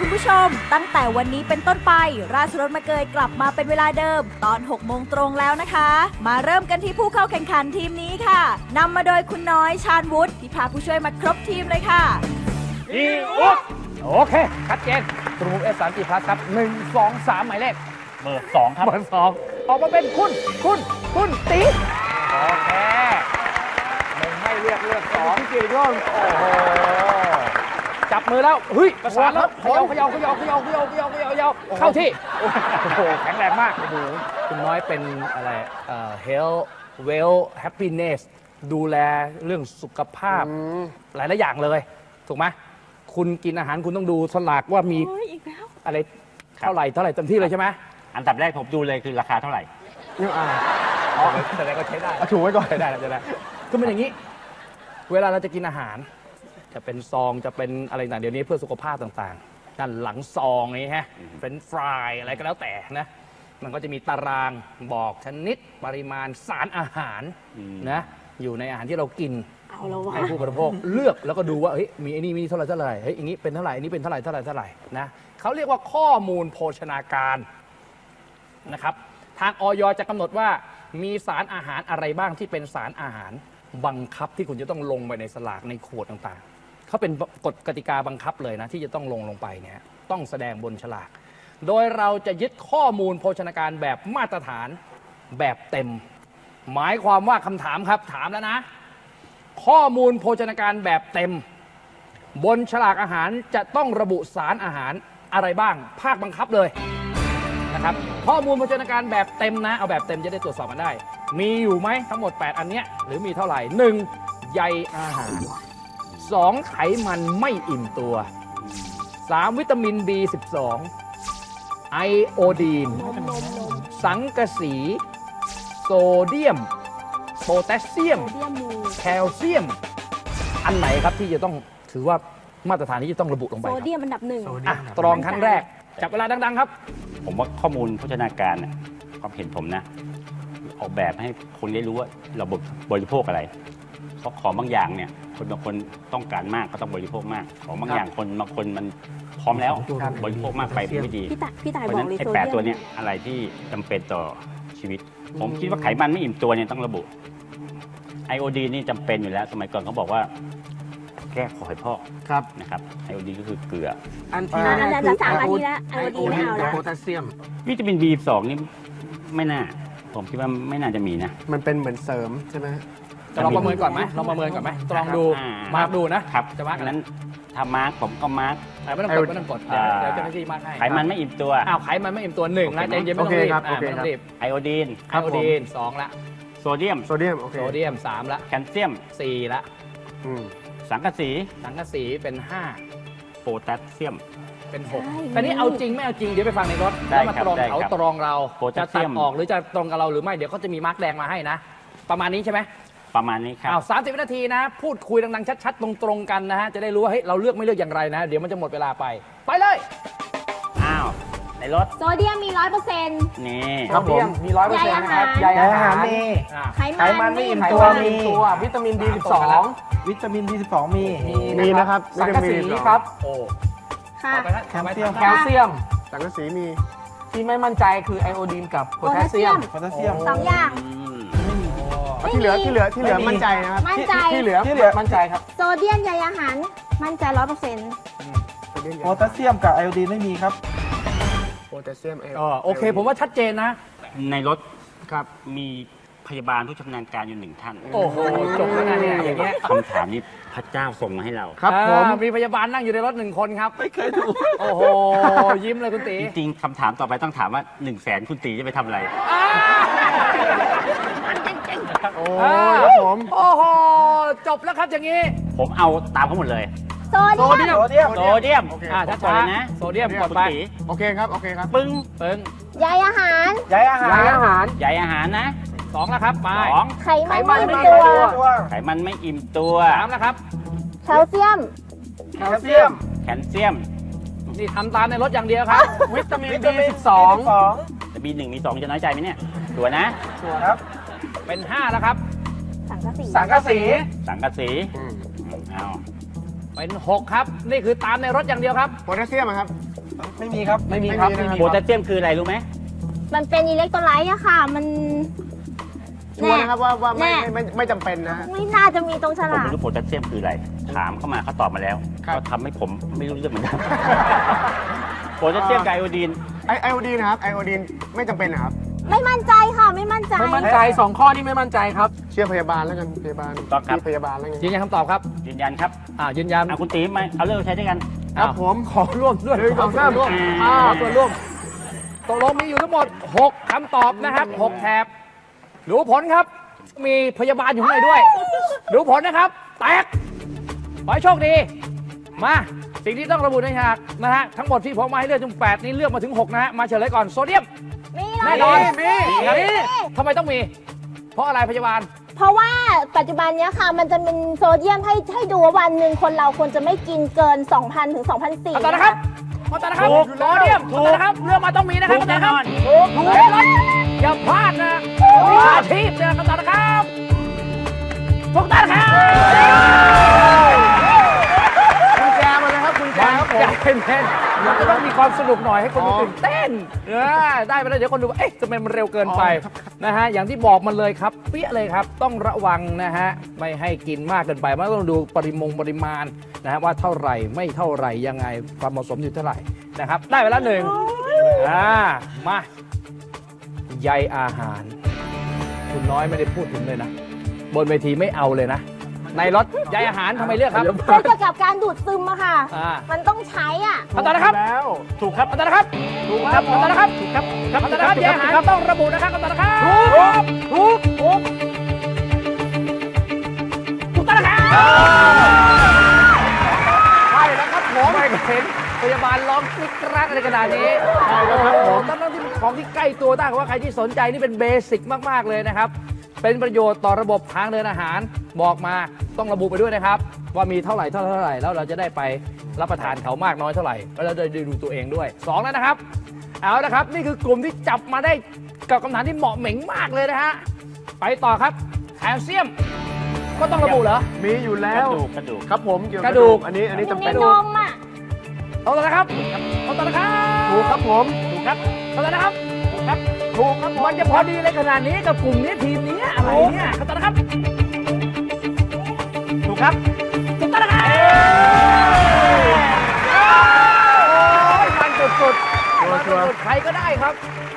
คุณผู้ชม ตั้งแต่วันนี้เป็นต้นไป ราชรถมาเกยกลับมาเป็นเวลาเดิม ตอน 6 โมงตรงแล้วนะคะ มาเริ่มกันที่ผู้เข้าแข่งขันทีมนี้ค่ะนำมาโดยคุณน้อยชาญวุฒิที่พาผู้ช่วยมาครบทีมเลยค่ะอีอุ๊บโอเค ชัดเจนตรูเอสสามจีพลัสครับหนึ่งสองสามหมายเลขเบอร์สองครับเบอร์สองออกมาเป็นคุณ คุณ คุณตีโอเคหนึ่งไม่เลือกเลือกสองพี่เกียรติโยนโอ้โห จับมือแล้วเฮ้ยประสานแล้วเขย่าเขย่าเขย่าเขย่าเขย่าเขย่าเขย่าเขย่าเข้าที่โอ้โหแข็งแรงมากโอ้โหคุณน้อยเป็นอะไรเอ่อ health well happiness ดูแลเรื่องสุขภาพ หลายหลายๆอย่างเลย ถูกไหมคุณกินอาหารคุณต้องดูสลากว่ามีอะไรเท่าไหร่เท่าไหร่เต็มที่เลยใช่ไหมอันดับแรกผมดูเลยคือราคาเท่าไหร่อ๋อแต่ก็ใช้ได้ถูกไว้ก่อนใช้ได้ใช้ได้คือมันอย่างนี้ เวลาเราจะกินอาหาร จะเป็นซองจะเป็นอะไรต่างเดี๋ยวนี้เพื่อสุขภาพต่างๆด้านหลังซองนี้ฮะเป็นฟรายอะไรก็แล้วแต่นะมันก็จะมีตารางบอกชนิดปริมาณสารอาหารอืมนะอยู่ในอาหารที่เรากินเอาแล้ววะให้ผู้บริโภคเลือกแล้วก็ดูว่าเฮ้ยมีไอ้นี่มีเท่าไหร่เท่าไหร่เฮ้ยอย่างนี้เป็นเท่าไหร่อันนี้เป็นเท่าไหร่เท่าไหร่เท่าไหร่นะเขาเรียกว่าข้อมูลโภชนาการนะครับ ทางออยจะกำหนดว่ามีสารอาหารอะไรบ้างที่เป็นสารอาหาร บังคับที่คุณจะต้องลงไปในสลากในขวดต่างๆ เขาเป็นกฎกติกาบังคับเลยนะ ที่จะต้องลงลงไปเนี่ยต้องแสดงบนฉลาก โดยเราจะยึดข้อมูลโภชนาการแบบมาตรฐานแบบเต็ม หมายความว่าคำถามครับถามแล้วนะ ข้อมูลโภชนาการแบบเต็ม บนฉลากอาหารจะต้องระบุสารอาหารอะไรบ้าง ภาคบังคับเลยนะครับข้อมูลโภชนาการแบบเต็มนะ เอาแบบเต็มจะได้ตรวจสอบกันได้ มีอยู่ไหมทั้งหมด 8 อันเนี้ยหรือมีเท่าไหร่ 1. ใยอาหาร 2. ไขมันไม่อิ่มตัว 3. วิตามิน B12 ไอโอดีน สังกะสี โซเดียม โพแทสเซียมโซเดียมมูแคลเซียม อันไหนครับที่จะต้องถือว่ามาตรฐานที่จะต้องระบุลงไปโซครับเดียมอันดับหนึ่ง อะตรองครั้งแรก จับเวลาดัง ๆ ครับ ผมว่าข้อมูลโภชนาการน่ะความเห็นผมนะ ออกแบบให้คนได้รู้ว่าเราบริโภคอะไรเพราะของบางอย่างเนี่ย คนบางคนต้องการมากก็ต้องบริโภคมาก ของบางอย่างคนบางคนมันพร้อมแล้วบริโภคมากไปมันไม่ดีพี่ตายพี่ตายเพราะบฉะอกนั้นเลยไอ้โซแปเดีดยมตัวเนี้ยอะไรที่จำเป็นต่อชีวิต ผมคิดว่าไขมันไม่อิ่มตัวเนี่ยต้องระบุไอโอดีนี่จำเป็นอยู่แล้ว สมัยก่อนเขาบอกว่า แก้ขอให้พอกครับ นะครับไอโอดีก็คือเกลือ อันที่อ่าแรอันกดับคือสามไออันโอนี้ละไอโอดีไม่เอาและละ โพแทสเซียม วิตามิน B2 นี่ไม่น่า ผมคิดว่าไม่น่าจะมีนะ มันเป็นเหมือนเสริมใช่ไหม จะลองประเมินก่อนไหมลองประเมินก่อนไหมตรองดูอ่มาร์กดูนะครับจะมาร์กดักังนนั้นถ้ามาร์กผมก็มาร์กไม่ต้องกดไม่ต้องกดเดี๋ยวอ่าเดี๋ยวเจ้าหน้าที่มาร์กให้ไขมันไม่อิ่มตัว อ้าวไขมันไม่อิ่มตัวหนึ่งนะใจเย็นไม่ต้องโอเครีบครับอ่าโอเคไม่ต้อครับงรีบไอโอดีน ไอโอดีนสองละโซเดียม โซเดียม โอเคโซเดียมสามละแคลเซียม สี่ละอืม สังกะสี สังกะสีเป็นห้าโพแทสเซียม เป็นหกใช่ แต่นี่เอาจริงไม่เอาจริงเดี๋ยวไปฟังในรถได้แล้วมาครับตรองได้เขาครับตรองเราโพแทจะสเซีตัดยม ออกหรือจะตรงกับเราหรือไม่เดี๋ยวเขาจะมีมาร์กแดงมาให้นะ ประมาณนี้ใช่ไหม ประมาณนี้ครับอ้าวสามสิบวินาทีนะ พูดคุยดังๆ ชัดๆ ตรงๆ กันนะฮะ จะได้รู้ว่าเฮ้ยเราเลือกไม่เลือกอย่างไรนะ เดี๋ยวมันจะหมดเวลาไป ไปเลย อ้าวในรถโซเดียมมีร้อยเปอร์เซ็นต์ นี่ครับผมมีร้อยเปอร์เซ็นต์นะครับใยใยอาอาหารหารมี อะ ไขไขมันไม่อิ่มไขตัวมันมี ตัววิตามิน B12 วิวิตามิน B12 มีมีนะครับสังกะสีวิตามิน B12 ครับโอ้ค่ะ ต่อไปนะแคลเซียมต่อแคไปลเซียมสังกะสีมีที่ไม่มั่นใจคือไอโอดีนกับโพแทสเซียมโพแทสเซียม สองอย่าง อืม ไม่มีที่เหลือที่เหลือที่เหลือไม่มี มั่นใจนะครับมั่นใจ ที่เหลือที่เหลือ มั่นใจครับโซเดียมใยอาหาร มั่นใจร้อยเปอร์เซ็นต์โพแทสเซียมกับไอโอดีนไม่มีครับ โพแทสเซียมเออโอเค ผมว่าชัดเจนนะ ในรถครับมีพยาบาลผู้ชำนาญการอยู่หนึ่งท่านโอ้โหจบแล้วนะเนี่ยอย่างเงี้ยคำถามนี้พระเจ้าส่งมาให้เรา ครับผม อ่ามีพยาบาลนั่งอยู่ในรถหนึ่งคนครับ ไม่เคยถูกโอ้โห ยิ้มเลยคุณตีจริงๆคำถามต่อไปต้องถามว่า1นึ่งแสนคุณตีจะไปทำอะไร โอ้ยครับผม โอ้โห จบแล้วครับอย่างนี้ ผมเอาตามเขาหมดเลย โซเดียมโซเดียมโซเดียมโอเค อ่าผมช้ากดเลยๆนะโซเดียมกดคุณไปตีโอเคครับ โอเคครับ ปึ้งเปิงใยอาหาร ใยอาหารใยอาหารใยอาหารนะสองแล้วครับไป สองไขมันมัไม่นมีไม่ตัมีวตัวไขมันไม่อิ่มตัว สามแล้วครับ แคลเซียม แคลเซียม แคลเซียมนี่ทำตามในรถอย่างเดียวครับ วิตามินวิตามิน B12 แต่มีหนึ่งมีสองจะน้อยใจไหมเนี่ยตัวนะ ครับ เป็นห้าแล้วครับ สังกะสีสังกะสีสังกะสีอืมเอาเป็น6ครับ นี่คือตามในรถอย่างเดียวครับโพแทสเซียมอะครับ ไม่มีครับไม่มีครับไม่มีนะครับโพแทสเซียมคืออะไรรู้ไหมมันเป็นอิเล็กโทรไลต์อะค่ะ มันชัวร์นะครับว่าว่าไม่แน่ไม่ไม่ไม่จำเป็นนะฮะไม่น่าจะมีตรงฉผมลากไม่รู้โพแทสเซียมคืออะไร ถามเข้ามาเขาตอบมาแล้วครับก็ทำให้ผมไม่รู้เรื่องเหมือนกันโพแทสเซียมกับไอโอดีนไอไอโอดีนนะครับไอโอดีนไม่จำเป็นนะครับ ไม่มั่นใจค่ะไม่มั่นใจ ไม่มั่นใจสองข้อนี่ไม่มั่นใจครับเชื่อพยาบาลแล้วกันพยาบาลต้องครับ พี่พยาบาลแล้วไงยืนยันคำตอบครับยืนยันครับอ่ายืนยันเอาคุณตีมาเอาเลิกใช้ด้วยกันครับผมขอร่วมด้วยหนึ่งสองสามร่วมอ่าอ่าส่วนร่วมตกลงมีอยู่ทั้งหมด 6คำตอบนะครับ6แถบดูผลครับ มีพยาบาลอยู่ข้างในด้วย ดูผลนะครับ แตกขอให้โชคดี มาสิ่งที่ต้องระบุในฉากนะฮะทั้งหมดที่ผมมาให้เลือกถึง8นี้เลือกมาถึง 6 นะฮะมาเฉลยก่อนโซเดียม มีเลแน่ยนอนมีมี ทำไมต้องมี เพราะอะไรพยาบาล เพราะว่าปัจจุบันเนี้ยค่ะ มันจะเป็นโซเดียมให้ให้ดูว่าวันหนึ่งคนเราควรจะไม่กินเกิน 2,000 ถึง 2,400คำตอบนะครับคำตอบนะครับถูกโซเดียมคำตอบนะครับ เรื่องมาต้องมีนะครับถูกคำตอบนะครับแน่นอนถูกถูกอย่าพลาดนะวิชาชีพเนี่ยคำตอบนะครับถูกต้องนะครับ เป็นเพนมันก็ต้องมีความสนุกหน่อยให้คนดูอ๋อตื่นเต้นเออได้ไปแล้วเดี๋ยวคนดูว่าเอ๊ะทำไมมันเร็วเกินไปนะฮะอย่างที่บอกมันเลยครับ เปี้ยเลยครับ ต้องระวังนะฮะไม่ให้กินมากเกินไปมันต้องดูปริมงปริมาณนะฮะว่าเท่าไหร่ไม่เท่าไหร่ยังไงความเหมาะสมอยู่เท่าไหร่นะครับ ได้ไปแล้วหนึ่งอ่ามาใยอาหาร คุณน้อยไม่ได้พูดถึงเลยนะ บนเวทีไม่เอาเลยนะ ในรถใยอาหารทำไมเลือกครับ เกี่ยวกับการดูดซึมอะค่ะ อ่า มันต้องใช้อะ คำตอบนะครับแล้วถูกครับคำตอบนะครับถูกครับคำตอบนะครับถูกครับคำตอบนะครับใยอาหารต้องระบุนะครับคำตอบนะครับ ถูกถูกถูกถูกต้องนะครับใช่แล้วครับผมไม่เห็นพยาบาลร้องกริ๊กกรักอะไรขนาดนี้ใช่แล้วครับผมตั้งที่เป็นของที่ใกล้ตัวได้ว่าใครที่สนใจนี่เป็นเบสิกมาก ๆ เลยนะครับ เป็นประโยชน์ต่อระบบทางเดินอาหาร บอกมาต้องระบุไปด้วยนะครับ ว่ามีเท่าไหร่เท่าไหร่เท่าไหร่แล้วเราจะได้ไปรับประทานเขามากน้อยเท่าไหร่แล้วเราจะได้ดูตัวเองด้วยสองแล้วนะครับ เอาละครับ นี่คือกลุ่มที่จับมาได้กับคำถามที่เหมาะเหม็งมากเลยนะฮะไปต่อครับแคลเซียม ก็ต้องระบุเหรอ มีอยู่กแล้ระวดูกกระดูก ครับผมเกี่ยวกระดูก อันนี้อันนี้อยู่จำในเป็นนมอะ เอาต่อนะครับเอาต่อนะครับถูกครับผม ถูกครับเอาต่อนะครับถูกครับ ถูกครับมันจะพอดีเลยขนาดนี้กับกลุ่มนี้ทีมนี้อะไรเนี่ยเอาต่อนะครับถูกครับถูกต้องนะครับโอ้ยมันสุดๆมันสุดๆใครก็ได้ครับ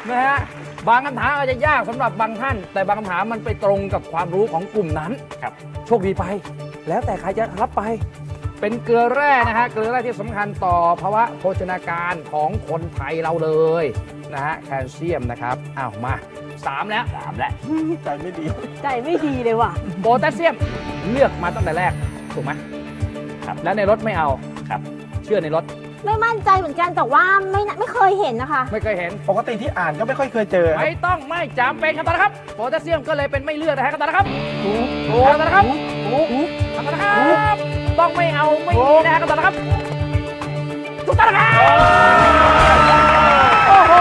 นะฮะบางคำถามอาจจะยากสำหรับบางท่าน แต่บางคำถามมันไปตรงกับความรู้ของกลุ่มนั้นครับ โชคดีไป แล้วแต่ใครจะรับไป เป็นเกลือแร่นะฮะเกลือแร่ที่สำคัญต่อภาวะโภชนาการของคนไทยเราเลยนะฮะแคลเซียมนะครับอ้าวมาสามแล้วสามแล้วใจไม่ดี ใจไม่ดีเลยว่ะโพแทสเซียมเลือกมาตั้งแต่แรกถูกไหมครับ แล้วในรถไม่เอาครับ เชื่อในรถไม่มั่นใจเหมือนกันแต่ว่าไม่น่าไม่เคยเห็นนะคะ ไม่เคยเห็น ปกติที่อ่านก็ไม่ค่อยเคยเจอครับไม่ต้องไม่จำเป็นครับตอนนะครับโพแทสเซียมก็เลยเป็นไม่เลือกนะฮะครับตอนนะครับถูกถูกครับตอนนะครับถูกถูกครับตอนนะครับ ต้องไม่เอาไม่มีนะฮะครับตอนนะครับถูกต้องนะครับโอ้โห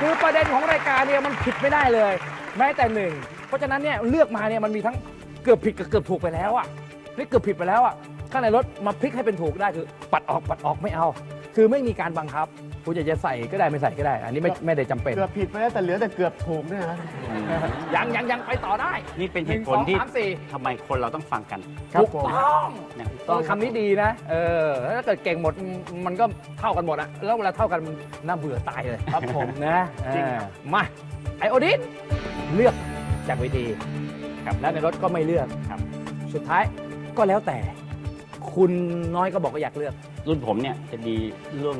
คือประเด็นของรายการเนี่ยมันผิดไม่ได้เลย แม้แต่หนึ่ง เพราะฉะนั้นเนี่ยเลือกมาเนี่ยมันมีทั้งเกือบผิดกับเกือบถูกไปแล้วอะนี่เกือบผิดไปแล้วอะข้างในรถมาพลิกให้เป็นถูกได้คือ ปัดออกปัดออกไม่เอา คือไม่มีการบังคับ คุณอยากจะใส่ก็ได้ไม่ใส่ก็ได้ อันนี้ไม่ไม่ได้จำเป็น เกือบผิดไปแล้วแต่เหลือแต่เกือบถูกเนี่ยนะ ยังยังยังไปต่อได้นี่เป็นหเหนึ่งตุผสลองที่สามสี่ทำไมคนเราต้องฟังกันครับถูกผม ต้องนะเออคำนี้ดีนะ เออถ้าเกิดเก่งหมดมันก็เท่ากันหมดอะแล้วเวลาเท่ากันมันน่าเบื่อตายเลยครับผมนะจริงมาไอโอดินเลือกจากเวทีครับแล้วในรถก็ไม่เลือกครับ สุดท้ายก็แล้วแต่ คุณน้อยก็บอกว่าอยากเลือก รุ่นผมเนี่ยจะดีเรื่อง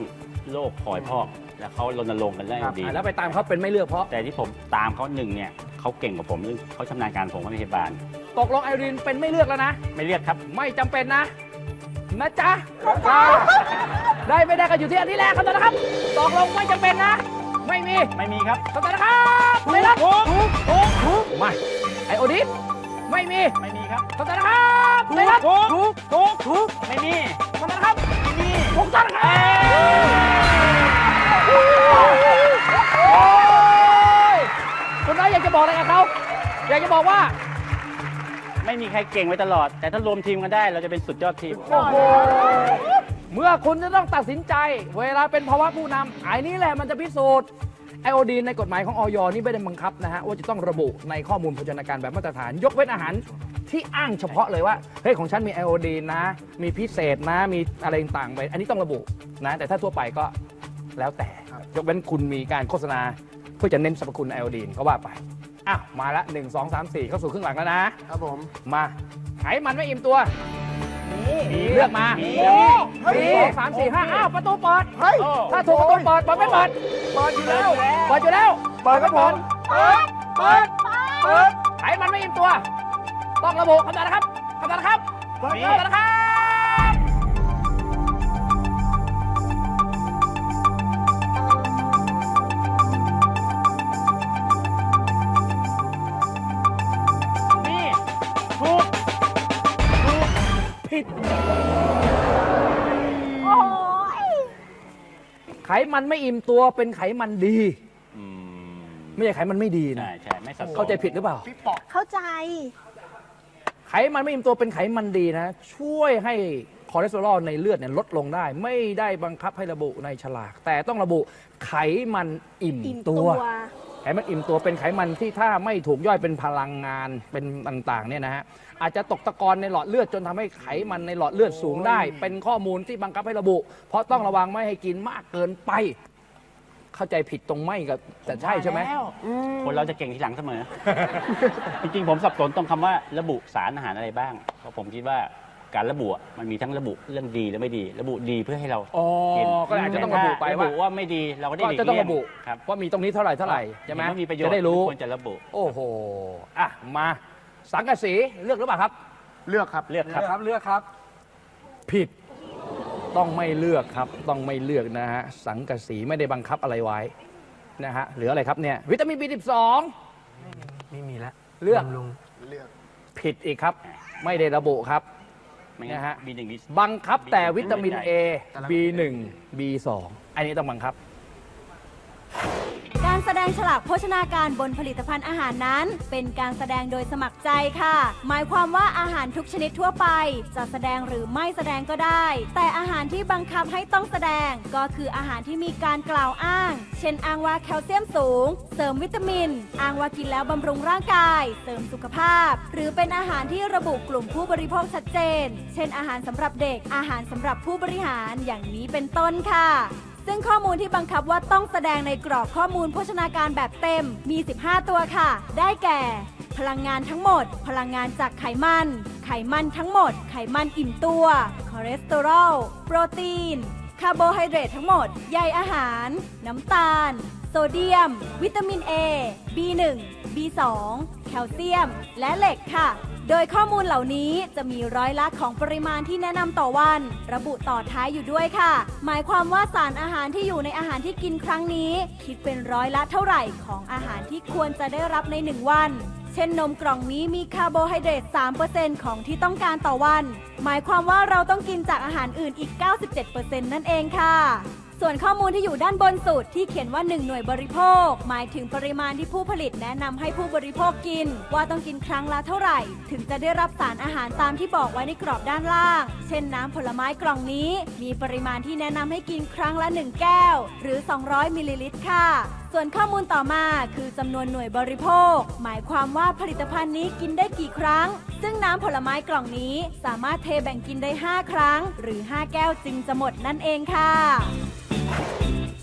โรคพลอยพอกแล้วเขารณรงค์กันได้ดี อะแล้วไปตามเขาเป็นไม่เลือกเพราะ แต่ที่ผมตามเขาหนึ่งเนี่ยเขาเก่งกว่าผมเรื่องเขาชำนาญการผมเขาเป็นพยาบาล ตกลงไอรินเป็นไม่เลือกแล้วนะ ไม่เรียกครับ ไม่จำเป็นนะ นะจ๊ะได้ไม่ได้ก็อยู่ที่อันนี้แหละครับตอนนะครับ ตกลงไม่จำเป็นนะ ไม่มีไม่มีครับครับตอนนะครับไม่รับถูกถูกถูกมาไอโอดิสไม่มีไม่มีครับครับตอนนะครับไม่รับถูกถูกถูกไม่มีครับตอนนะครับไม่มีถูกต้องนะครับโอ้ย คุณน้อยอยากจะบอกอะไรกับเขาอยากจะบอกว่า ไม่มีใครเก่งไว้ตลอด แต่ถ้ารวมทีมกันได้เราจะเป็นสุดยอดทีม เมื่อคุณจะต้องตัดสินใจ เวลาเป็นภาวะผู้นำไอ้นี้แหละมันจะพิสูจน์ไอโอดีนในกฎหมายของออยนี่ไม่ได้บังคับนะฮะว่าจะต้องระบุในข้อมูลโภชนาการแบบมาตรฐาน ยกเว้นอาหารที่อ้างเฉพาะเลยว่าเฮ้ยของฉันมีไอโอดีนนะ มีพิเศษนะมีอะไรต่างๆไปอันนี้ต้องระบุนะ แต่ถ้าทั่วไปก็ แล้วแต่ ยกเว้นคุณมีการโฆษณาเพื่อจะเน้นสรรพคุณไอโอดีนก็ว่าไปอ้าวมาละ 1 2 3 4 เข้าสู่ครึ่งหลังแล้วนะ ครับผม มาไขมันไม่อิ่มตัวมีเลือกมามีมีสองสามสี่ห้าอ้าวประตูเปิดเฮ้ยถ้าถูกประตูเปิดเปิดไม่เปิดเปิดอยู่แล้วเปิดอยู่แล้วเปิดครับผมเปิดเปิดเปิดไขมันไม่อิ่มตัว ต้องระบุคำตอบนะครับคำตอบนะครับมีคำตอบนะครับ ผิด โอ้ยไขมันไม่อิ่มตัวเป็นไขมันดี อืมไม่ใช่ไขมันไม่ดีนะ ใช่ใช่ไม่สับสนเข้าใจผิดหรือเปล่าเข้าใจ ไขมันไม่อิ่มตัวเป็นไขมันดีนะ ช่วยให้คอเลสเตอรอลในเลือดเนี่ยลดลงได้ ไม่ได้บังคับให้ระบุในฉลาก แต่ต้องระบุไขมันอิ่มอิ่มตัตัว ว ไขมันอิ่มตัวเป็นไขมันที่ถ้าไม่ถูกย่อยเป็นพลังงานเป็นต่างๆเนี่ยนะฮะอาจจะตกตะกอนในหลอดเลือดจนทำให้ไขมันในหลอดเลือดสูงได้ เป็นข้อมูลที่บังคับให้ระบุ เพราะต้องระวังไม่ให้กินมากเกินไป เข้าใจผิดตรงไม่กับแต่ใช่ใช่ไหมแล้วคนเราจะเก่งทีหลังเสมอ จริงๆ ผมสับสนตรงคำว่าระบุสารอาหารอะไรบ้าง เพราะผมคิดว่า การระบุอะมันมีทั้งระบุเรื่องดีและไม่ดี ระบุดีเพื่อให้เราอ๋อกินก็เลยอาจจะต้องระบุไปแต่ถ้ว่า ระบุว่าไม่ดีเราก็ได้ก็หลีกจะต้องเลี่ยงระบุครับว่ามีตรงนี้เท่าไหร่เท่าไหร่ใช่ไหมเนว่ามีประโยชน์จะได้รู้ ควรจะระบุโอ้โหอะมาสังกะสีเลือกหรือเปล่าครับ เลือกครับ เลือกครับครับเลือกครับ ผิดต้องไม่เลือกครับ ต้องไม่เลือกนะฮะสังกะสีไม่ได้บังคับอะไรไว้นะฮะเหลืออะไรครับเนี่ยวิตามิน B12 ไม่มีแล้วเลือกบำรุง เลือก ผิดอีกครับ ไม่ได้ระบุครับ ไม่งั้นนะฮะบีหนึ่งบี บังคับแต่วิตามิน A แต่ละ B1 B2 อันนี้ต้องบังคับ การแสดงฉลากโภชนาการบนผลิตภัณฑ์อาหารนั้น เป็นการแสดงโดยสมัครใจค่ะ หมายความว่าอาหารทุกชนิดทั่วไป จะแสดงหรือไม่แสดงก็ได้ แต่อาหารที่บังคับให้ต้องแสดง ก็คืออาหารที่มีการกล่าวอ้าง เช่นอ้างว่าแคลเซียมสูง เสริมวิตามิน อ้างว่ากินแล้วบำรุงร่างกาย เสริมสุขภาพ หรือเป็นอาหารที่ระบุกลุ่มผู้บริโภคชัดเจน เช่น อาหารสำหรับเด็ก อาหารสำหรับผู้บริหาร อย่างนี้เป็นต้นค่ะ ซึ่งข้อมูลที่บังคับว่าต้องแสดงในกรอบข้อมูลโภชนาการแบบเต็มมี 15 ตัวค่ะ ได้แก่ พลังงานทั้งหมด พลังงานจากไขมัน ไขมันทั้งหมด ไขมันอิ่มตัว คอเลสเตอรอล โปรตีน คาร์โบไฮเดรตทั้งหมด ใยอาหาร น้ำตาล โซเดียม วิตามิน A B1 B2 แคลเซียม และเหล็กค่ะ โดยข้อมูลเหล่านี้จะมีร้อยละของปริมาณที่แนะนำต่อวัน ระบุต่อท้ายอยู่ด้วยค่ะ หมายความว่าสารอาหารที่อยู่ในอาหารที่กินครั้งนี้ คิดเป็นร้อยละเท่าไหร่ของอาหารที่ควรจะได้รับใน 1 วัน เช่นนมกล่องนี้มีคาร์โบไฮเดรต 3%ของที่ต้องการต่อวัน หมายความว่าเราต้องกินจากอาหารอื่นอีก 97%นั่นเองค่ะ ส่วนข้อมูลที่อยู่ด้านบนสุดที่เขียนว่า 1 หน่วยบริโภค หมายถึงปริมาณที่ผู้ผลิตแนะนำให้ผู้บริโภคกิน ว่าต้องกินครั้งละเท่าไหร่ ถึงจะได้รับสารอาหารตามที่บอกไว้ในกรอบด้านล่าง เช่นน้ำผลไม้กล่องนี้ มีปริมาณที่แนะนำให้กินครั้งละ 1 แก้ว หรือ 200มิลลิลิตรค่ะ ส่วนข้อมูลต่อมาคือจำนวนหน่วยบริโภค หมายความว่าผลิตภัณฑ์นี้กินได้กี่ครั้ง ซึ่งน้ำผลไม้กล่องนี้สามารถเทแบ่งกินได้ 5 ครั้ง หรือ 5 แก้วจึงจะหมดนั่นเองค่ะ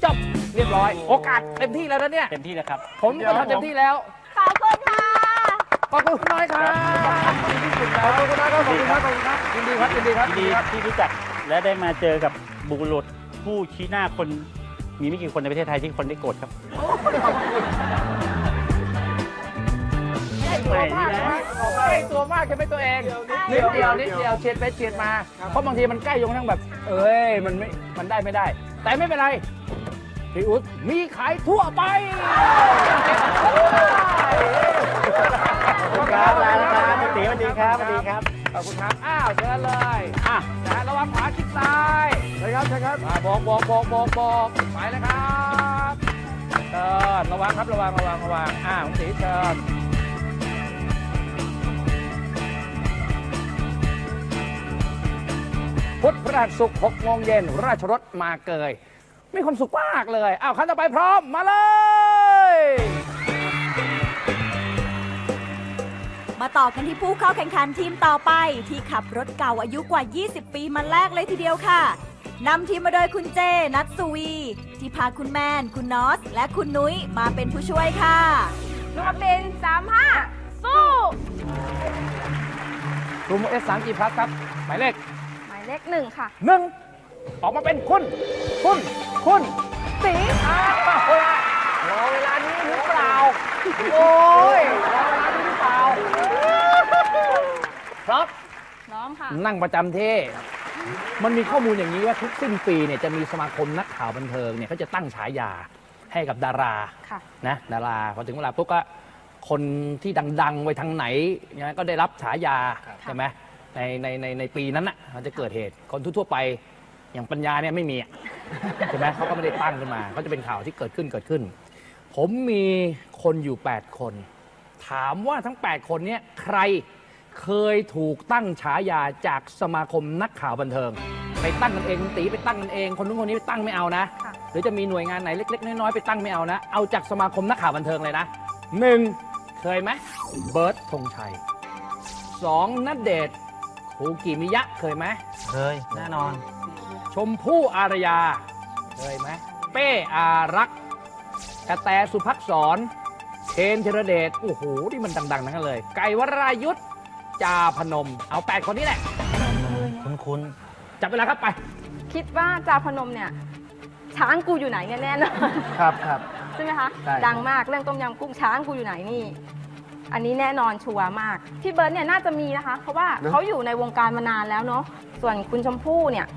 จบเรียบร้อย โอกาสเต็มที่แล้วนะเนี่ย เต็มที่แล้วครับ ผมก็ทำเต็มที่แล้ว ขอบคุณค่ะ ขอบคุณคุณน้อยครับขอบคุณคุณน้อยครับขอบคุณครับขอบคุณครับยินดีครับยินดีครับยินดีที่รู้จักและได้มาเจอกับบุรุษผู้ชี้หน้าคน มีไม่กี่คนในประเทศไทยที่คนได้โกรธครับใกล้ตัวมากใช่ไหมใกล้ตัวมากใช่ไหมตัวเองนิดเดียวนิดเดียวเฉียดไปเฉียดมา เพราะบางทีมันใกล้จนกระทั่งแบบ เอ้ยมันไม่มันได้ไม่ได้ แต่ไม่เป็นไร พี่อุ๊ดมีขายทั่วไปครับลาแล้วครับพี่ติ๋วสวัสดีครับสวัสดีครับ ขอบคุณครับ อ้าวเชิญเลยอะนะระวังขวาชิดซ้ายใช่ครับใช่ครับมาบอกบอกบอกบอกบอกไปเลยครับเชิญระวังครับระวังระวังระวังอ่าคุณสีเชิญ หัสศุกร์6โมงเย็นราชรถมาเกย มีความสุขมากเลยอ้าวคันต่อไปพร้อมมาเลย มาต่อกันที่ผู้เข้าแข่งขันทีมต่อไป ที่ขับรถเก่าอายุกว่า 20 ปีมาแลกเลยทีเดียวค่ะนำทีมมาโดยคุณเจ นัทสุวี ที่พาคุณแมน คุณนอส และคุณนุ้ยมาเป็นผู้ช่วยค่ะลูกเป็นสามห้าสู้ กลุ่ม S 3 G Plus ครับ หมายเลขหมาย เลขหนึ่งค่ะ หนึ่งออกมาเป็นคุณ คุณ คุณสีอ้าวรอเวลานี้หรือเปล่า โอ้ยรอเวลานี้หรือเปล่าพร้อมน้อมค่ะ นั่งประจำที่มันมีข้อมูลอย่างนี้ว่าทุกสิ้นปีเนี่ยจะมีสมาคมนักข่าวบันเทิงเนี่ยเขาจะตั้งฉายาให้กับดาราค่ะ นะดาราพอถึงเวลาปุ๊บก็คนที่ดัง ๆไปทางไหนเนี่ยก็ได้รับฉายาใช่ไหม ในในในในปีนั้นน่ะมันจะเกิดเหตุคนทั่วๆไปอย่างปัญญาเนี่ยไม่มีอะ ใช่ไหมเขาก็ไม่ได้ตั้งขึ้นมา ก็จะเป็นข่าวที่เกิดขึ้นเกิดขึ้น ผมมีคนอยู่ 8 คน ถามว่าทั้ง 8 คนเนี้ใครเคยถูกตั้งฉายาจากสมาคมนักข่าวบันเทิง ไปตั้งกันเองคุณตีไปตั้งกันเอง คนนู้นคนนี้ไปตั้งไม่เอานะ ค่ะ หรือจะมีหน่วยงานไหนเล็กๆ น้อยๆไปตั้งไม่เอานะ เอาจากสมาคมนักข่าวบันเทิงเลยนะหนึ่งเคยไหมเบิร์ตธงชัยสองนัดเดท คูกิมิยะเคยไหมเคยแน่นอน ชมพู่อารยา เคยไหมเป้อารักษ์กระแตสุภักษรเชนเทระเดชโอ้โหนี่มันดังๆทั้งนั้นเลย ไก่วรายุทธจาพนม เอา8คนนี้แหละ คุ้นคุ้นจับเวลาครับไป คิดว่าจาพนมเนี่ย ช้างกูอยู่ไหนเนี่ยแน่นอนครับครับใช่ไหมคะ ใช่ครับดังมากเรื่องต้มยำกุ้งช้างกูอยู่ไหนนี่ อันนี้แน่นอนชัวร์มาก พี่เบิร์ตเนี่ยน่าจะมีนะคะ เพราะว่าเขาอยู่ในวงการมานานแล้วเนาะ ส่วนคุณชมพู่เนี่ย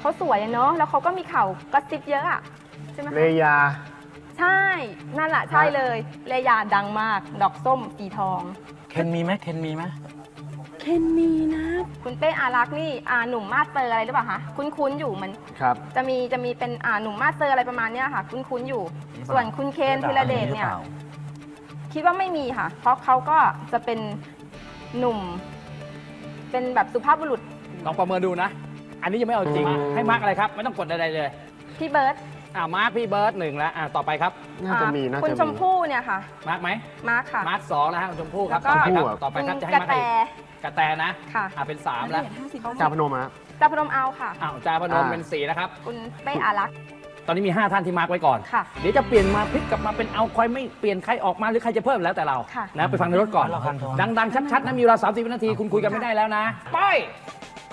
เขาสวยอะเนาะ แล้วเขาก็มีเข่ากระซิบเยอะอะใช่ไหมเลคะยา ใช่ นั่นแหละใช่เลย เลยาดังมาก ดอกส้มสีทองๆเคนมีไหมเคนมีไหมเคนมีนะ คุณเป้อารักษ์นี่อ่าหนุ่มมาสเตอร์อะไรหรือเปล่าคะ คุ้นๆอยู่มัน ครับ จะมีจะมีเป็นอ่าหนุ่มมาสเตอร์อะไรประมาณเนี้ยค่ะ คุ้นๆอยู่ ส่วนคุณเคนธีรเดชเนี่ย คิดว่าไม่มีค่ะ เพราะเขาก็จะเป็นหนุ่ม เป็นแบบสุภาพบุรุษลองประเมินดูนะ อันนี้ยังไม่เอาจริง ให้มาร์กอะไรครับ ไม่ต้องกดใดๆเลยพี่เบิร์ตอ่ามาร์กพี่เบิร์ดหนึ่งแล้วอ่าต่อไปครับ น่าจะมีน่าคุณจะชมีมพู่เนี่ยค่ะ มาร์กไหมมาร์คค่ะ มาร์กสองแล้วฮะคุณชมพู่ครับแล้วก็ ต่อไปครับต่อไปครับจะให้คุณกระมาร์กแตอีกกระแตนะค่ะ อ่าเป็นสามแล้วจาพนมฮะ จาพนมเอาค่ะ อ้าวจาพนมอ่าเป็นสี่นะครับ คุณเป้อารักษ์ ตอนนี้มี 5 ท่านที่มาร์กไว้ก่อน ค่ะเดี๋ยวจะเปลี่ยนมาพลิกกลับมาเป็นเอาใครไม่เปลี่ยนใครออกมาหรือใครจะเพิ่มแล้วแต่เราค่ะ นะไปฟังในรถก่อนเราฟังก่อน ดังๆ ชัดๆนะมีเวลา30วินาทีคุณคุยกันไม่ได้แล้วนะ ไป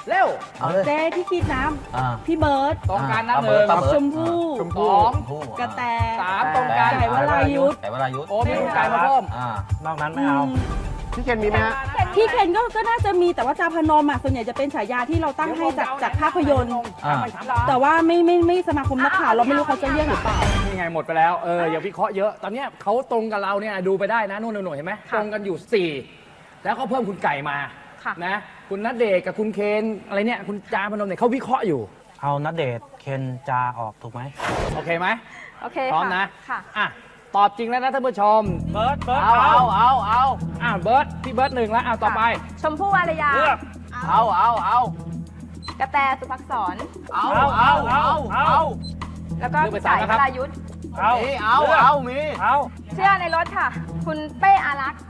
เร็วเอาเลย เจ๊ที่คิดน้อ่าำพี่เบิร์ตตรงกลารนะอ่าหนึ่ง เอาเบิร์ตชมพู่ชมสพู่อง กระแต สามตรงกลางไก่วรายุทธไก่วรายุทธโอ้มีคุณไก่มาเพิ่ม อ่านอกนั้นไม่เอา พี่เคนมีไหมฮะ พี่เคนก็ก็น่าจะมีแต่ว่าจาพนมอะส่วนใหญ่จะเป็นฉายาที่เราตั้งให้จากจากภาพยนตร์ อ่าแต่ว่าไม่ไม่ไม่สมาคมนักข่าวเราไม่รู้เขาจะเรียกหรือเปล่า นี่ไงหมดไปแล้ว เอออย่าวิเคราะห์เยอะ ตอนเนี้ยเขาตรงกับเราเนี่ยดูไปได้นะนู่นนู่นเห็นไหมตรงกันอยู่ 4 แล้วก็เพิ่มคุณไก่มาค่ะนะ คุณนัดเดชกับคุณเคนอะไรเนี่ย คุณจาพนมเนี่ยเขาวิเคราะห์อยู่ เอานัดเดทเคนจาออกถูกไหม โอเคไหมโอเคพร้อมค่ะนะ ค่ะ อะ ตอบจริงแล้วนะท่านผู้ชม เบิร์ดเบิร์ดเอาเอาเอาเอาอะเบิร์ดพี่เบิร์ดหนึ่งแล้วอะต่อไปชมพู่อารยาเอาเอาเอากระแตสุภักษร เอาเอาเอาเอาแล้วก็เลือกไปพี่สามไก่แล้วครับวรายุทธเอาเอาเอามีเอาเชื่อในรถค่ะ คุณเป้อารักษ์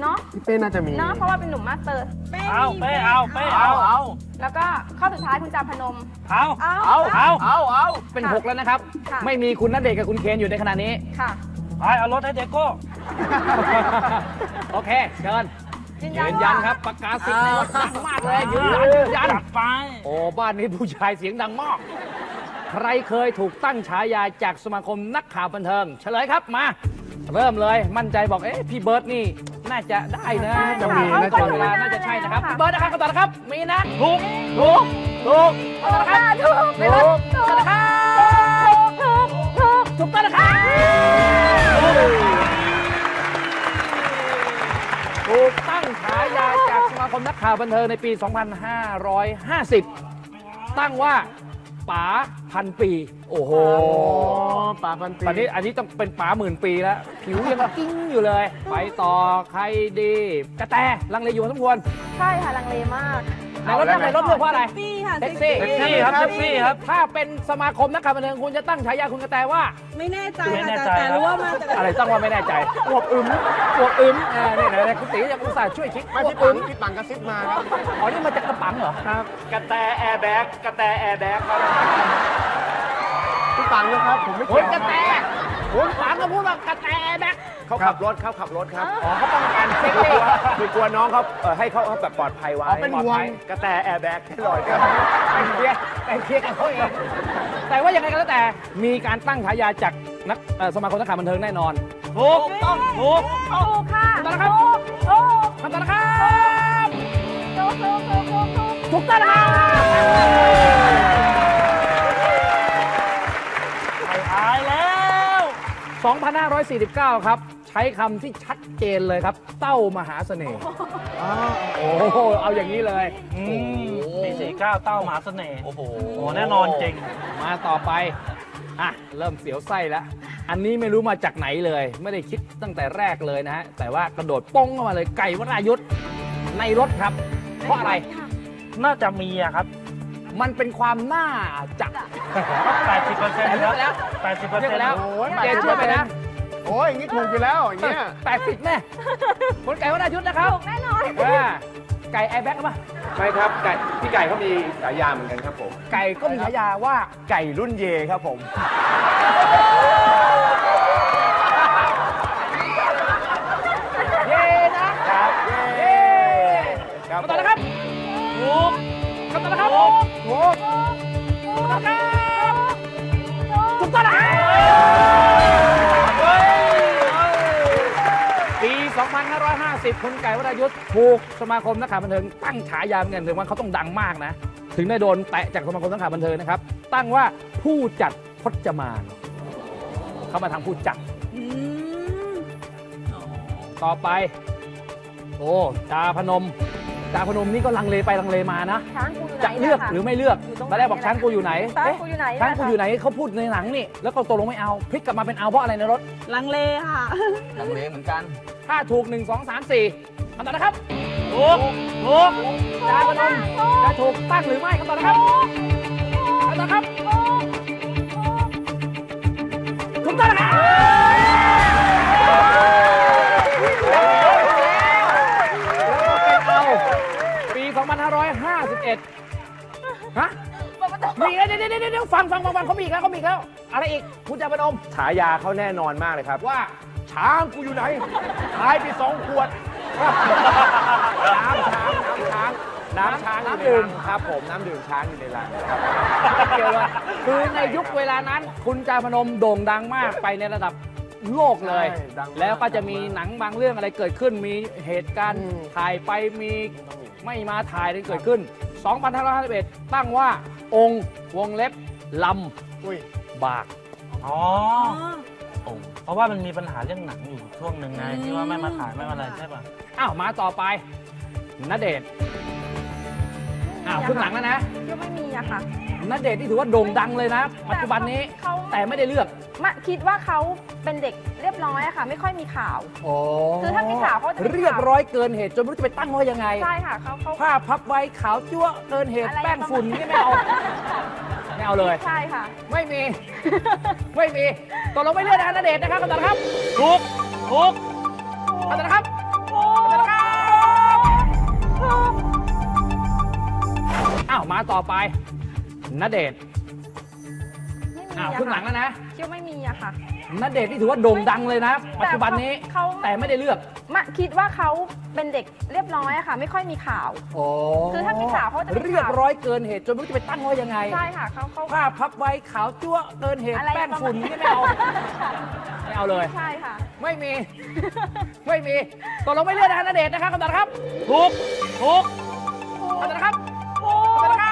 เนาะพี่เป้น่าจะมีเนาะเพราะว่าเป็นหนุ่มมาสเตอร์เอาเป้เอาเป้เอาเอาแล้วก็ข้อสุดท้ายคุณจาพนม เอาเอาเอาเอาเอาเอาเป็นค่ะหกแล้วนะครับค่ะไม่มีคุณนัดเดชกับคุณเคนอยู่ในขณะนี้ค่ะ ไปเอารถให้เจโก้ โอเคเชิญยืนยัยืนนยันว่าครับประกาศสิทธิ์ในรถดังมากเลยยืนยันยืนยันจัดไป โอ้บ้านนี้ผู้ชายเสียงดังมาก ใครเคยถูกตั้งฉายาจากสมาคมนักข่าวบันเทิง เฉลยครับมา เริ่มเลยมั่นใจบอกเอ๊ะพี่เบิร์ดนี่น่าจะได้นะจะมีน่าน่าจะจะเวมีลาน่าจะใช่นะครับค่ะพี่เบิร์ดนะครับคำตอบนะครับ มีนะถูกถูกถูกถูกค่ะถูกไม่ถูกถูกนะครับถูกถูกถูกต้องนะครับถูก ตั้งฉายาจากสมาคมนักข่าวบันเทิงในปี 2550 ตั้งว่าป๋าพันปี โอ้โหโอ้ป่าพันปีตอนนี้อันนี้ต้องเป็นป๋าหมื่นปีแล้ว ผิวยังกิ้งอยู่เลย ไปต่อใครดี กระแตลังเลอยู่พอสมควร ใช่ค่ะลังเลมาก ในรถในรถเลือกเพราะอะไร ซี่ค่ะแท็กซี่แท็กซี่ครับแท็กซี่ครับ ถ้าเป็นสมาคมนักการบันเทิงคุณจะตั้งฉายาคุณกระแตว่า ไม่แน่ใจไม่ค่ะแน่แต่ใจแต่รู้ว่ามาจากอะไรต้องว่าไม่แน่ใจอวบอึมอวบอึมเออนี่ไหนๆคุณตียังอุตส่าห์ช่วยคิดไม่อวพี่บปัอึงมพี่ปังกระซิบมาครับ อ๋อนี่มาจากกระปังเหรอ ครับ กระแตแอร์แบ็กกระแตแอร์แบ็กครับพี่ปังนะครับผมไม่โอ้ยเกี่ยวกระแต คุณปังก็พูดว่ากระแตแบ็คเขาขับรถเขาขับรถครับอ๋อเขาป้องกันเซฟตี้คือกลัวน้องเขาเอ่อให้เขาแบบปลอดภัยไว้อ๋อเป็นห่วงกระแตแอร์แบ็กให้ลอยครับไปเคลียร์ไปเคลียร์กันเขาเองแต่ว่ายังไงก็แล้วแต่มีการตั้งฉายาจากนักเอ่อสมาคมนักข่าวบันเทิงแน่นอนถูกต้องถูก ถูกค่ะถูกต้องนะครับถูกถูกคำตอบนะครับถูกถูกถูกถูกถูกถูกต้องนะครับ 2549 ครับ ใช้คำที่ชัดเจนเลยครับ เต้ามหาเสน่ห์โอ้โหเอาอย่างนี้เลยอืมปีสี่เก้าเต้ามหาเสน่ห์โอ้โหแน่นอนจริง มาต่อไป อะ เริ่มเสียวไส้แล้ว อันนี้ไม่รู้มาจากไหนเลย ไม่ได้คิดตั้งแต่แรกเลยนะฮะ แต่ว่ากระโดดป้งเข้ามาเลยไก่วรายุทธ์ในรถครับ เพราะอะไร น่าจะมีอะครับ มันเป็นความน่าจะ80เปอร์เซ็นต์แต่เลือกแล้ว80เปอร์เรียเซ็นกต์แล้วโอ้ย เจนช่วยไปนะโอ้ยอย่างนี้ถูกอยู่แล้วอย่างเงี้ยแปดสิบแน่คนไก่วรายุทธ์นะครับถูกแน่นอนเออไก่แอร์แบ็กป่ะใช่ครับไก่พี่ไก่เขามีฉายาเหมือนกันครับผม ไก่ก็มีฉายาว่าไก่รุ่นเยครับผม 2550คนไก่วรายุทธ์ถูกสมาคมนักข่าวบันเทิงตั้งฉายาเหมือนกันถึงว่าเขาต้องดังมากนะ ถึงได้โดนแตะจากสมาคมนักข่าวบันเทิงนะครับ ตั้งว่าผู้จัดพจมาน เขามาทางผู้จัด อืม ต่อไป โอ้จาพนม จาพนมนี่ก็ลังเลไปลังเลมานะ ช้างกูอยู่ไหนจะเลือกนี่ยค่ะหรือไม่เลือกอยู่ตรงไหนตอนแรกบอกช้างกูอยู่ไหนช้างเอ๊ะกูอยู่ไหนช้างกูอยู่ไหนไหนเขาพูดในหนังนี่ แล้วก็ตกลงไม่เอา พลิกกลับมาเป็นเอาเพราะอะไรในรถ ลังเลค่ะ ลังเลเหมือนกัน ถ้าถูก 1 2 3 4คำตอบนะครับ ถูก ถูกจาพนมจะถูกตั้งหรือไม่คำตอบนะครับคำตอบครับ ถูกต้องนะครับ มีอีกแล้วเดี๋ยวเดี๋ยวเดี๋ยวฟังฟังฟังฟังเขามีอีกแล้วเขามีอีกแล้ว อะไรอีกคุณจาพนมฉายาเขาแน่นอนมากเลยครับ ว่าช้างกูอยู่ไหนหายไปสองขวด น้ำช้าง น้ำช้าง น้ำช้างอยู่ในน้ำดื่มรังครับ ผมน้ำดื่มช้างอยู่ในรังครับเกี่ยวเลยคือในยุคเวลานั้น คุณจาพนมโด่งดังมากไปในระดับโลกเลย ใช่ดังมาก แล้วก็จะมีหนังบางเรื่องอะไรเกิดขึ้น มีเหตุการณ์อืมถ่ายไปมีไม่มาถ่ายอะไรเกิดขึ้น 2551 ตั้งว่าองค์วงเล็บลอุ้ยำบาก อ๋อเพราะว่ามันมีปัญหาเรื่องหนังอยู่ช่วงหนึ่งไงที่ว่าไม่มาถ่ายไม่มาอะไรใช่ป่ะอ้าวมาต่อไปณเดชน์อ้าวครึ่งหลังแล้วนะ ยังไม่มีอะค่ะ ณเดชน์ที่ถือว่าโด่งดังเลยนะ ปัจจุบันนี้เขา แต่ไม่ได้เลือกมาคิดว่าเขาเป็นเด็กเรียบร้อยอะค่ะ ไม่ค่อยมีข่าวคือถ้ามีข่าวเขาจะมีข่าว เรียบร้อยเกินเหตุจนไม่รู้จะไปตั้งเขายังไง ใช่ค่ะเขาเขา ผ้าพับไว้ขาวจั๊วะเกินเหตุอะไร แป้งฝุ่นประมาณนี่ไม่เอา ไม่เอาเลย ใช่ค่ะ ไม่มี ไม่มีตกลงไม่เลือกนะณเดชน์นะครับคำตอบนะครับถูกถูกคำตอบนะครับคำตอบนะครับอ้าวมาต่อไป ณเดชน์ไม่มีอ้าวอะครึ่งหลังแล้วนะคิดว่าไม่มีอะค่ะณเดชน์ที่ถือว่าโด่งดังเลยนะ ปัจจุบันนี้เขาแต่ไม่ได้เลือกมาคิดว่าเขาเป็นเด็กเรียบร้อยอะค่ะ ไม่ค่อยมีข่าวคือถ้ามีข่าวเขาจะมีข่าว เรียบร้อยเกินเหตุจนไม่รู้จะไปตั้งเขายังไง ใช่ค่ะเขาเขา ผ้าพับไว้ขาวจั๊วะเกินเหตุอะไรแป้งฝุ่นประมาณ นี่ไม่เอาไม่เอาเลย ใช่ค่ะ ไม่มี ไม่มีตกลงไม่เลือกนะฮะณเดชน์นะครับคำตอบนะครับถูกถูกคำตอบนะครับคำตอบนะครับ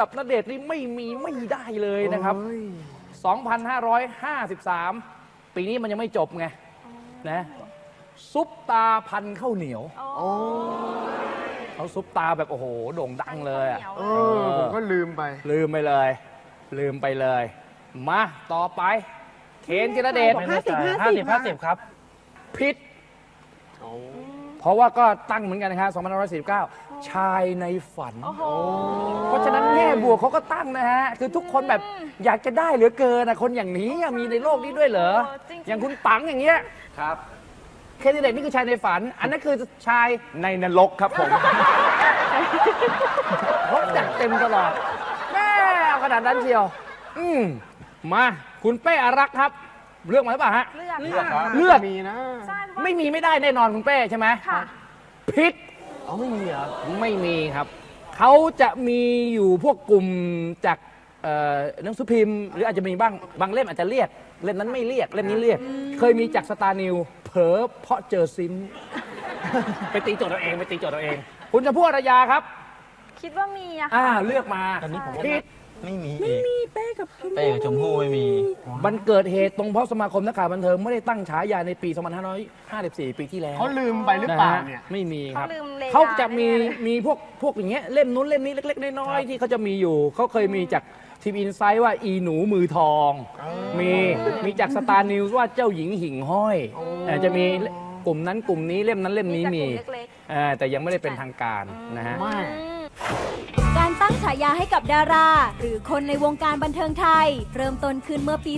ดับณเดชน์นี่ไม่มีไม่ได้เลยนะครับ 2,553 ปีนี้มันยังไม่จบไงนะซุปตาพันข้าวเหนียวโอ้เขาซุปตาแบบโอ้โหโด่งดังเลยอะเออผมก็ลืมไป ลืมไปเลย ลืมไปเลย มาต่อไป เคนจิรเดชบอกห้าสิบห้าห้าสิสิบบห้าสิบครับผิดเพราะว่าก็ตั้งเหมือนกันนะครับ2549 ชายในฝัน เพราะฉะนั้นแง่บวกเขาก็ตั้งนะฮะ คือทุกคนแบบอยากจะได้เหลือเกินนะคนอย่างนี้อะมีในโลกนี้ด้วยเหรอเออจริงๆ อย่างคุณปังอย่างเงี้ยครับ แคนดิเดตนี่คือชายในฝัน อันนั้นคือชายในนรกครับผม พบจัดเต็มตลอดแม่เอาขนาดนั้นเชียว อืมมาคุณเป้อารักษ์ครับ เลือกมาหรือเปล่าฮะ เลือกเลือกค่ะค่ะ เลือกมีนะ ใช่เพราะว่า ไม่มีไม่ได้แน่นอนคุณเป้ใช่ไหมค่ะ พิษ อ๋อไม่มีเหรอไม่มีครับ เขาจะมีอยู่พวกกลุ่มจากเอ่อหนังสือพิมพ์ หรืออาจจะมีบ้างบางเล่มอาจจะเรียก เล่มนั้นไม่เรียกเล่มนี้เรียก เคยมีจากสตาร์นิวเผลอเพราะเจอซิม ไปตีโจทย์เราเองไปตีโจทย์เราเอง คุณจะพูดอรยาครับ คิดว่ามีอะอ่าค่ะเลือกมาตอนนี้ผมว่าพิษ ไม่มีไม่อีก มีเป้กับชมเป้กับชมพู่ไม่มี มันเกิดเหตุตรงเพราะสมาคมนักข่าวบันเทิงไม่ได้ตั้งฉายาในปี 2554 ปีที่แล้วเขาลืมไปหรือเปล่าเนี่ยะฮะไม่มีครับเขาลืมเลขาเขาจะมีแน่เลยมีพวกพวกอย่างเงี้ยเล่มนู้นเล่มนี้เล็ก ๆ น้อยๆที่เขาจะมีอยู่เขาเคยมีจากทีมอินไซต์ว่าอีหนูมือทอง มีมีจากสตาร์นิวส์ว่าเจ้าหญิงหิ่งห้อยเอ่อจะมีกลุ่มนั้นกลุ่มนี้เล่มนั้นเล่มนี้แต่มีกลุ่มเล็กเอ่อแต่ยังไม่ได้เป็นทางการนะฮะไม่ๆอืม การตั้งฉายาให้กับดารา หรือคนในวงการบันเทิงไทย เริ่มต้นขึ้นเมื่อปี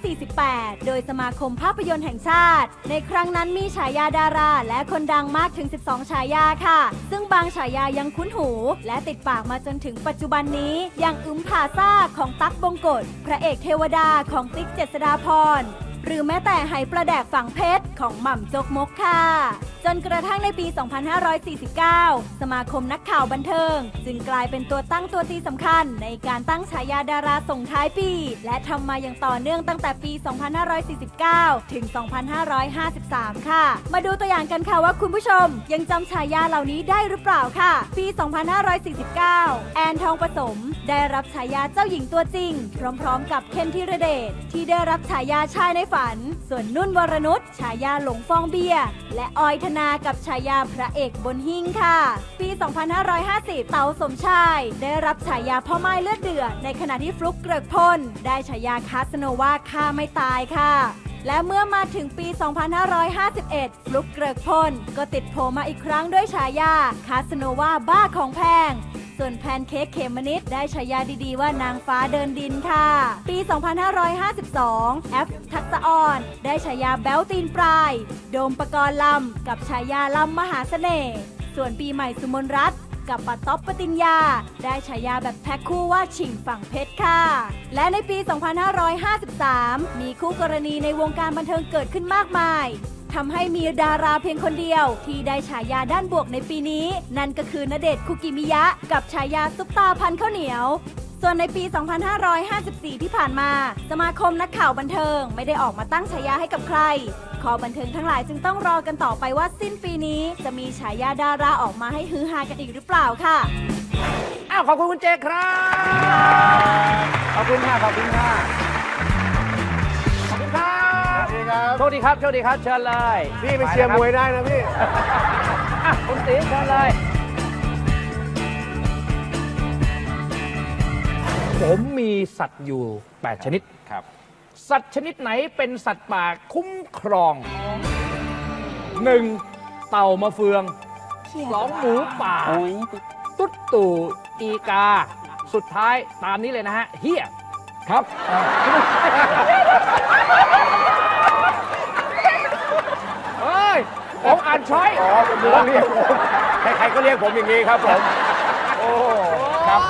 2548 โดยสมาคมภาพยนตร์แห่งชาติ ในครั้งนั้นมีฉายาดารา และคนดังมากถึง 12 ฉายาค่ะ ซึ่งบางฉายายังคุ้นหู และติดปากมาจนถึงปัจจุบันนี้ อย่างอึมผาซ่าของตั๊กบงกฎพระเอกเทวดาของติ๊กเจษฎาพร รือแม้แต่ไหปลาแดกฝังเพชรของหม่ำจกมกค่ะ จนกระทั่งในปี 2549 สมาคมนักข่าวบันเทิง จึงกลายเป็นตัวตั้งตัวตีสำคัญ ในการตั้งฉายาดาราส่งท้ายปี และทำมาอย่างต่อเนื่องตั้งแต่ปี 2549 ถึง 2553 ค่ะ มาดูตัวอย่างกันค่ะว่าคุณผู้ชม ยังจำฉายาเหล่านี้ได้หรือเปล่าค่ะ ปี 2549 แอนทองผสม ได้รับฉายาเจ้าหญิงตัวจริง พร้อม ๆ กับเคนธีรเดชที่ได้รับฉายาชายในฝันส่วนนุ่นวรนุชฉายาหลงฟองเบียร์และออยธนากับฉายาพระเอกบนหิ้งค่ะ ปี 2550 เต๋าสมชาย ได้รับฉายาพ่อไม้เลือดเดือดในขณะที่ฟลุกเกริกพลได้ฉายาคาสโนวาฆ่าไม่ตายค่ะและเมื่อมาถึงปี 2551 ฟลุกเกริกพล ก็ติดโผมาอีกครั้งด้วยฉายา คาสโนวาบ้าของแพง ส่วนแพนเค้กเขมมะนิดได้ฉายาดีๆว่านางฟ้าเดินดินค่ะ ปี 2552 แอฟทักษะออน ได้ฉายาแบลตีนปลาย โดมปกรณ์ลำ กับฉายาลำมหาเสน่ห์ส่วนปีใหม่สุมนรัตน์กับปัตต๊อปปติญญา ได้ฉายาแบบแพ็คคู่ว่าชิงฝั่งเพชรค่ะ และในปี 2553 มีคู่กรณีในวงการบันเทิงเกิดขึ้นมากมาย ทำให้มีดาราเพียงคนเดียว ที่ได้ฉายาด้านบวกในปีนี้ นั่นก็คือณเดชน์คุกิมิยะ กับฉายาซุปตาพันข้าวเหนียวส่วนในปี 2554 ที่ผ่านมา สมาคมนักข่าวบันเทิง ไม่ได้ออกมาตั้งฉายาให้กับใคร คอบันเทิงทั้งหลายจึงต้องรอกันต่อไปว่าสิ้นปีนี้ จะมีฉายาดาราออกมาให้ฮือฮากันอีกหรือเปล่าค่ะ อ้าว ขอบคุณคุณเจครับ ขอบคุณค่ะ ขอบคุณค่ะ ครับโชคดีครับโชคดีครับเชิญเลยพี่ไปเชียร์มวยได้นะพี่อะคุณตีเชิญเลยผมมีสัตว์อยู่ 8 ชนิด ครับ สัตว์ชนิดไหนเป็นสัตว์ป่าคุ้มครอง 1. เต่ามาเฟือง 2. หมูป่า ตุ๊ดตู่อีกา สุดท้ายตามนี้เลยนะฮะเฮีย ครับเฮ้ยผมอ่านช้อยอ๋อเป็นเรื่องเรียกผมใครๆก็เรียกผมอย่างนี้ครับผม โอ้ ครับ